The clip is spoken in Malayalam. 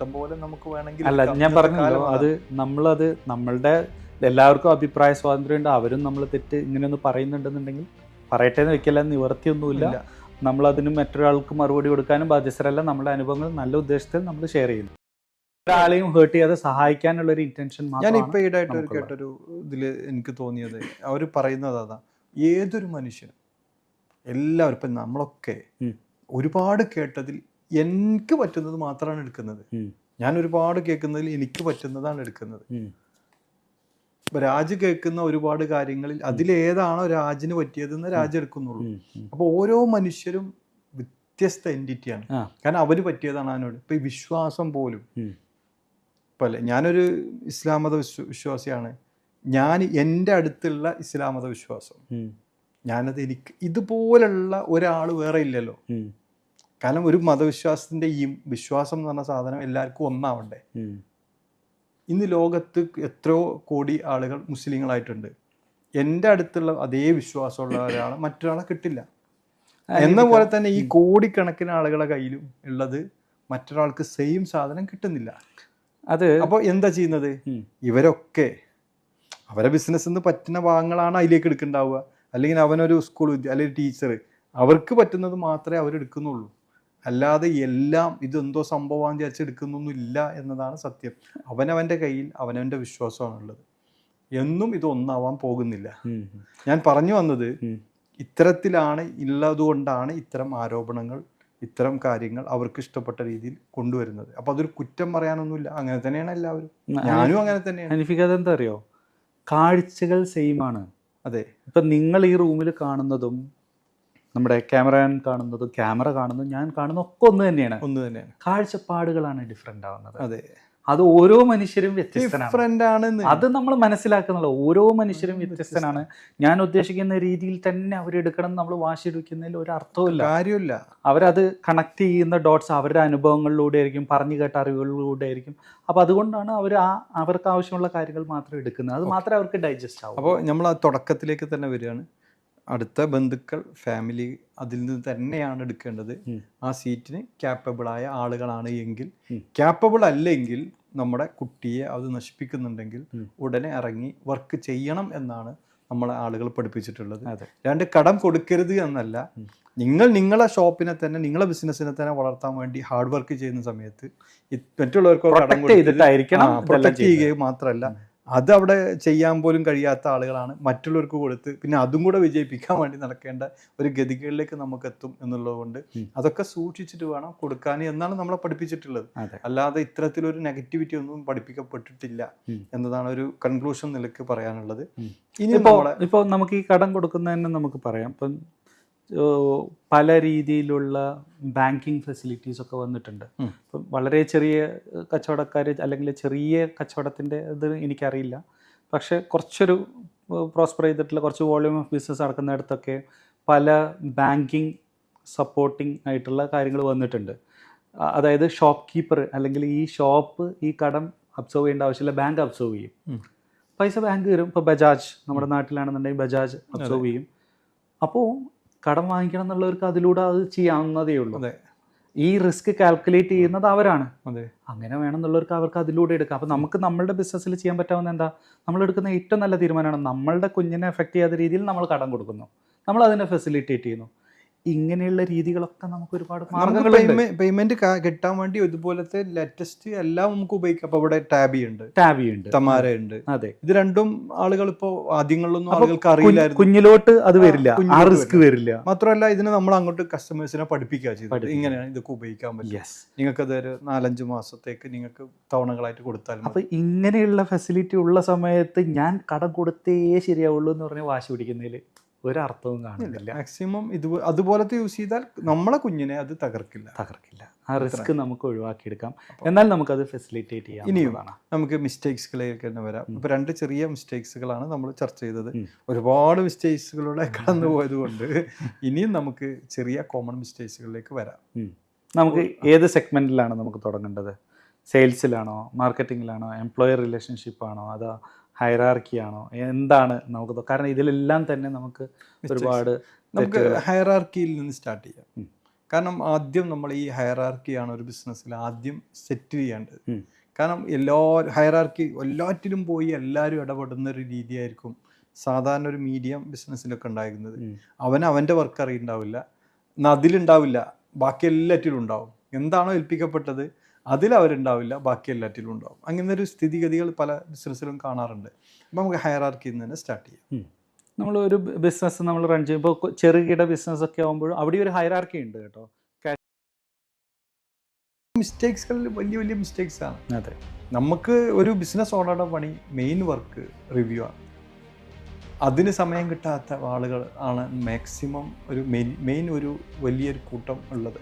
ഇഷ്ടം പോലെ നമുക്ക് വേണമെങ്കിൽ അല്ല ഞാൻ പറഞ്ഞല്ലോ അത് നമ്മളത് നമ്മളുടെ എല്ലാവർക്കും അഭിപ്രായ സ്വാതന്ത്ര്യം ഉണ്ട് അവരും നമ്മൾ തെറ്റ് ഇങ്ങനെയൊന്ന് പറയുന്നുണ്ടെന്നുണ്ടെങ്കിൽ പറയട്ടെ എന്ന് വെക്കല്ല നിവർത്തിയൊന്നുമില്ല. നമ്മൾ നമ്മളതിന് മറ്റൊരാൾക്ക് മറുപടി കൊടുക്കാനും ബാധ്യസ്ഥരല്ല നമ്മുടെ അനുഭവങ്ങൾ നല്ല ഉദ്ദേശത്തിൽ നമ്മൾ ഷെയർ ചെയ്യുന്നു. ഒരാളെയും ഹേർട്ട് ചെയ്യാതെ സഹായിക്കാനുള്ള ഒരു ഇന്റൻഷൻ ഞാൻ ഇപ്പൊ ഈടായിട്ട് ഒരു കേട്ടൊരു ഇതിൽ എനിക്ക് തോന്നിയത് അവർ പറയുന്നത് അതാ ഏതൊരു മനുഷ്യനും എല്ലാവരും ഇപ്പൊ നമ്മളൊക്കെ ഒരുപാട് കേട്ടതിൽ എനിക്ക് പറ്റുന്നത് മാത്രമാണ് എടുക്കുന്നത്. ഞാൻ ഒരുപാട് കേൾക്കുന്നതിൽ എനിക്ക് പറ്റുന്നതാണ് എടുക്കുന്നത്. രാജ് കേൾക്കുന്ന ഒരുപാട് കാര്യങ്ങളിൽ അതിലേതാണോ രാജിന് പറ്റിയതെന്ന് രാജ് എടുക്കുന്നുള്ളൂ. അപ്പോൾ ഓരോ മനുഷ്യരും വ്യത്യസ്ത എന്റിറ്റിയാണ് കാരണം അവർ പറ്റിയതാണ് അതിനോട് ഇപ്പൊ ഈ വിശ്വാസം പോലും. ഇപ്പൊ ഞാനൊരു ഇസ്ലാം മത വിശ്വ വിശ്വാസിയാണ്. ഞാൻ എന്റെ അടുത്തുള്ള ഇസ്ലാം മത വിശ്വാസം. ഞാനത് എനിക്ക് ഇതുപോലുള്ള ഒരാൾ വേറെ ഇല്ലല്ലോ. കാരണം ഒരു മതവിശ്വാസത്തിന്റെ ഈ വിശ്വാസം എന്ന് പറഞ്ഞ സാധനം എല്ലാവർക്കും ഒന്നാവണ്ടേ? ഇന്ന് ലോകത്ത് എത്രയോ കോടി ആളുകൾ മുസ്ലിങ്ങളായിട്ടുണ്ട്. എന്റെ അടുത്തുള്ള അതേ വിശ്വാസമുള്ള ഒരാളെ മറ്റൊരാളെ കിട്ടില്ല. എന്ന പോലെ തന്നെ ഈ കോടിക്കണക്കിന് ആളുകളെ കയ്യിലും ഉള്ളത് മറ്റൊരാൾക്ക് സെയിം സാധനം കിട്ടുന്നില്ല. അത് അപ്പോൾ എന്താ ചെയ്യുന്നത്? ഇവരൊക്കെ അവരെ ബിസിനസ് നിന്ന് പറ്റുന്ന ഭാഗങ്ങളാണ് അതിലേക്ക് എടുക്കുന്നുണ്ടാവുക അല്ലെങ്കിൽ അവനൊരു സ്കൂൾ വിദ്യ അല്ലെങ്കിൽ ടീച്ചർ അവർക്ക് പറ്റുന്നത് മാത്രമേ അവരെടുക്കുന്നുള്ളൂ. അല്ലാതെ എല്ലാം ഇതെന്തോ സംഭവം വിചാരിച്ച് എടുക്കുന്നൊന്നും ഇല്ല എന്നതാണ് സത്യം. അവനവന്റെ കയ്യിൽ അവനവന്റെ വിശ്വാസമാണുള്ളത്. എന്നും ഇതൊന്നാവാൻ പോകുന്നില്ല. ഞാൻ പറഞ്ഞു വന്നത്. ഇത്തരത്തിലാണ് ഉള്ളതുകൊണ്ടാണ് ഇത്തരം ആരോപണങ്ങൾ ഇത്തരം കാര്യങ്ങൾ അവർക്ക് ഇഷ്ടപ്പെട്ട രീതിയിൽ കൊണ്ടുവരുന്നത്. അപ്പൊ അതൊരു കുറ്റം പറയാനൊന്നുമില്ല. അങ്ങനെ തന്നെയാണ് എല്ലാവരും. ഞാനും അങ്ങനെ തന്നെയാണ്. അനിഫിക്ക് അതെന്താ അറിയോ? കാഴ്ചകൾ സെയിം ആണ്. അതെ. ഇപ്പം നിങ്ങൾ ഈ റൂമിൽ കാണുന്നതും നമ്മുടെ ക്യാമറ കാണുന്നത് ക്യാമറ കാണുന്നത് ഞാൻ കാണുന്ന ഒക്കെ ഒന്ന് തന്നെയാണ്. ഒന്ന് തന്നെയാണ്. കാഴ്ചപ്പാടുകളാണ് ഡിഫറെന്റ് ആവുന്നത്. അതെ. അത് ഓരോ മനുഷ്യരും വ്യത്യസ്തനാണ്. ഡിഫറെന്റ് അത് നമ്മൾ മനസ്സിലാക്കുന്നുള്ള ഓരോ മനുഷ്യരും വ്യത്യസ്തനാണ്. ഞാൻ ഉദ്ദേശിക്കുന്ന രീതിയിൽ തന്നെ അവരെടുക്കണം നമ്മൾ വാശി എടുക്കുന്നതിൽ ഒരു അർത്ഥവുമില്ല കാര്യമില്ല അവരത് കണക്ട് ചെയ്യുന്ന ഡോട്ട്സ് അവരുടെ അനുഭവങ്ങളിലൂടെ ആയിരിക്കും പറഞ്ഞു കേട്ട അറിവുകളിലൂടെ ആയിരിക്കും. അപ്പോൾ അതുകൊണ്ടാണ് അവർ ആ അവർക്ക് ആവശ്യമുള്ള കാര്യങ്ങൾ മാത്രം എടുക്കുന്നത്. അത് മാത്രമേ അവർക്ക് ഡൈജസ്റ്റ് ആവും. അപ്പോൾ നമ്മൾ ആ തുടക്കത്തിലേക്ക് തന്നെ വരികയാണ്. അടുത്ത ബന്ധുക്കൾ ഫാമിലി അതിൽ നിന്ന് തന്നെയാണ് എടുക്കേണ്ടത്. ആ സീറ്റിന് ക്യാപ്പബിളായ ആളുകളാണ് എങ്കിൽ ക്യാപ്പബിൾ അല്ലെങ്കിൽ നമ്മുടെ കുട്ടിയെ അത് നശിപ്പിക്കുന്നുണ്ടെങ്കിൽ ഉടനെ ഇറങ്ങി വർക്ക് ചെയ്യണം എന്നാണ് നമ്മളെ ആളുകൾ പഠിപ്പിച്ചിട്ടുള്ളത്. രണ്ട് കടം കൊടുക്കരുത് എന്നല്ല. നിങ്ങൾ നിങ്ങളെ ഷോപ്പിനെ തന്നെ നിങ്ങളെ ബിസിനസ്സിനെ തന്നെ വളർത്താൻ വേണ്ടി ഹാർഡ് വർക്ക് ചെയ്യുന്ന സമയത്ത് മറ്റുള്ളവർക്ക് കടം കൊടുത്തിട്ടായിരിക്കണം പ്രൊട്ടക്ട് ചെയ്യുകയും ചെയ്യുക മാത്രമല്ല. അത് അവിടെ ചെയ്യാൻ പോലും കഴിയാത്ത ആളുകളാണ് മറ്റുള്ളവർക്ക് കൊടുത്ത് പിന്നെ അതും കൂടെ വിജയിപ്പിക്കാൻ വേണ്ടി നടക്കേണ്ട ഒരു ഗതികളിലേക്ക് നമുക്ക് എത്തും എന്നുള്ളത് കൊണ്ട് അതൊക്കെ സൂക്ഷിച്ചിട്ട് വേണം കൊടുക്കാൻ എന്നാണ് നമ്മളെ പഠിപ്പിച്ചിട്ടുള്ളത്. അല്ലാതെ ഇത്തരത്തിലൊരു നെഗറ്റിവിറ്റി ഒന്നും പഠിപ്പിക്കപ്പെട്ടിട്ടില്ല. എന്നതാണ് ഒരു കൺക്ലൂഷൻ നിലയ്ക്ക് പറയാനുള്ളത്. ഇനി ഇപ്പോൾ നമുക്ക് ഈ കടം കൊടുക്കുന്നതന്നെ നമുക്ക് പറയാം. ഇപ്പം പല രീതിയിലുള്ള ബാങ്കിങ് ഫെസിലിറ്റീസ് ഒക്കെ വന്നിട്ടുണ്ട്. വളരെ ചെറിയ കച്ചവടക്കാർ അല്ലെങ്കിൽ ചെറിയ കച്ചവടത്തിന്റെ ഇത് എനിക്കറിയില്ല. പക്ഷേ കുറച്ചൊരു പ്രോസ്പർ ചെയ്തിട്ടുള്ള കുറച്ച് വോളിയൂം ഓഫ് ബിസിനസ് നടക്കുന്നിടത്തൊക്കെ പല ബാങ്കിങ് സപ്പോർട്ടിങ് ആയിട്ടുള്ള കാര്യങ്ങൾ വന്നിട്ടുണ്ട്. അതായത് ഷോപ്പ് കീപ്പർ അല്ലെങ്കിൽ ഈ ഷോപ്പ് ഈ കടം അബ്സർവ് ചെയ്യേണ്ട ആവശ്യമില്ല ബാങ്ക് അബ്സർവ് ചെയ്യും. പൈസ ബാങ്ക് തരും. ഇപ്പോൾ ബജാജ് നമ്മുടെ നാട്ടിലാണെന്നുണ്ടെങ്കിൽ ബജാജ് അബ്സർവ് ചെയ്യും. അപ്പോൾ കടം വാങ്ങിക്കണം എന്നുള്ളവർക്ക് അതിലൂടെ അത് ചെയ്യാവുന്നതേ ഉള്ളൂ. ഈ റിസ്ക് കാൽക്കുലേറ്റ് ചെയ്യുന്നത് അവരാണ്. അതെ. അങ്ങനെ വേണമെന്നുള്ളവർക്ക് അവർക്ക് അതിലൂടെ എടുക്കാം. അപ്പം നമുക്ക് നമ്മളുടെ ബിസിനസ്സിൽ ചെയ്യാൻ പറ്റാവുന്ന എന്താ? നമ്മൾ എടുക്കുന്ന ഏറ്റവും നല്ല തീരുമാനമാണ് നമ്മളുടെ കുഞ്ഞിനെ എഫക്റ്റ് ചെയ്യാത്ത രീതിയിൽ നമ്മൾ കടം കൊടുക്കുന്നു. നമ്മൾ അതിനെ ഫെസിലിറ്റേറ്റ് ചെയ്യുന്നു. ഇങ്ങനെയുള്ള രീതികളൊക്കെ നമുക്ക് ഒരുപാട് മാർഗങ്ങൾ പേയ്മെന്റ് കിട്ടാൻ വേണ്ടി ഇതുപോലത്തെ ലേറ്റസ്റ്റ് എല്ലാം നമുക്ക് ഉപയോഗിക്കാം. അപ്പൊ ഇവിടെ ടാബി ഉണ്ട്. ടാബി ഉണ്ട്. തമാര ഉണ്ട്. അതെ. ഇത് രണ്ടും ആളുകൾ ഇപ്പോ ആദ്യങ്ങളിലൊന്നും ആളുകൾക്ക് അറിയില്ലായിരുന്നു. കുഞ്ഞിലോട്ട് അത് വരില്ല. ആ റിസ്ക് വരില്ല. മാത്രമല്ല ഇതിന് നമ്മൾ അങ്ങോട്ട് കസ്റ്റമേഴ്സിനെ പഠിപ്പിക്കുക ചെയ്തത്. പഠിപ്പിക്കുക. ഇങ്ങനെയാണ് ഇതൊക്കെ ഉപയോഗിക്കാൻ പറ്റും നിങ്ങൾക്ക് അതൊരു നാലഞ്ച് മാസത്തേക്ക് നിങ്ങൾക്ക് തവണകളായിട്ട് കൊടുത്താൽ. അപ്പൊ ഇങ്ങനെയുള്ള ഫെസിലിറ്റി ഉള്ള സമയത്ത് ഞാൻ കടം കൊടുത്തേ ശരിയാവുള്ളൂ എന്ന് പറഞ്ഞ് വാശി പിടിക്കുന്നതിൽ ഒരർത്ഥവും കാണുന്നില്ല. മാക്സിമം ഇത് അതുപോലത്തെ യൂസ് ചെയ്താൽ നമ്മളെ കുഞ്ഞിനെ അത് തകർക്കില്ല. തകർക്കില്ല. ആ റിസ്ക് നമുക്ക് ഒഴിവാക്കിയെടുക്കാം. എന്നാൽ നമുക്കത് ഫെസിലിറ്റേറ്റ് ചെയ്യാം ഇനിയും. നമുക്ക് മിസ്റ്റേക്സുകളിലേക്ക് തന്നെ വരാം. ഉം. ഇപ്പൊ രണ്ട് ചെറിയ മിസ്റ്റേക്സുകളാണ് നമ്മൾ ചർച്ച ചെയ്തത്. ഒരുപാട് മിസ്റ്റേക്സുകളിലൂടെ കടന്നു പോയത് കൊണ്ട് ഇനിയും നമുക്ക് ചെറിയ കോമൺ മിസ്റ്റേക്സുകളിലേക്ക് വരാം. നമുക്ക് ഏത് സെഗ്മെന്റിലാണ് നമുക്ക് തുടങ്ങേണ്ടത്? സെയിൽസിലാണോ മാർക്കറ്റിംഗിലാണോ എംപ്ലോയർ റിലേഷൻഷിപ്പ് ആണോ അതോ ഹൈറാർക്കി ആണോ എന്താണ് നമുക്ക് കാരണം ഇതിലെല്ലാം തന്നെ നമുക്ക് ഒരുപാട് നമുക്ക് ഹൈറാർക്കിയിൽ ഹയറാർക്കിയിൽ നിന്ന് സ്റ്റാർട്ട് ചെയ്യാം. കാരണം ആദ്യം നമ്മൾ ഈ ഹയറാർക്കിയാണ് ഒരു ബിസിനസ്സിൽ ആദ്യം സെറ്റ് ചെയ്യേണ്ടത്. കാരണം എല്ലാ ഹയറാർക്കി എല്ലാറ്റിലും പോയി എല്ലാവരും ഇടപെടുന്ന ഒരു രീതിയായിരിക്കും സാധാരണ ഒരു മീഡിയം ബിസിനസ്സിലൊക്കെ ഉണ്ടായിരുന്നത്. അവൻ അവന്റെ വർക്ക് അറിയുണ്ടാവില്ല. എന്നാൽ അതിലുണ്ടാവില്ല. ബാക്കി എല്ലാറ്റിലും ഉണ്ടാവും. എന്താണോ ഏൽപ്പിക്കപ്പെട്ടത്? അതിൽ അവരുണ്ടാവില്ല ബാക്കി എല്ലാറ്റിലും ഉണ്ടാവും. അങ്ങനെ ഒരു സ്ഥിതിഗതികൾ പല ബിസിനസ്സിലും കാണാറുണ്ട്. അപ്പം നമുക്ക് ഹയറാർക്കിയിൽ നിന്ന് തന്നെ സ്റ്റാർട്ട് ചെയ്യാം. നമ്മൾ ഒരു ബിസിനസ് നമ്മൾ റൺ ചെയ്യുമ്പോൾ ചെറുകിട ബിസിനസ് ഒക്കെ ആകുമ്പോഴും അവിടെ ഒരു ഹൈറാർക്കി ഉണ്ട് കേട്ടോ. മിസ്റ്റേക്സുകളിൽ വലിയ വലിയ മിസ്റ്റേക്സ് ആണ്. അതെ. നമുക്ക് ഒരു ബിസിനസ് ഓണറുടെ പണി മെയിൻ വർക്ക് റിവ്യൂ ആണ്. അതിന് സമയം കിട്ടാത്ത ആളുകൾ ആണ് മാക്സിമം ഒരു മെയിൻ മെയിൻ ഒരു വലിയൊരു കൂട്ടം ഉള്ളത്.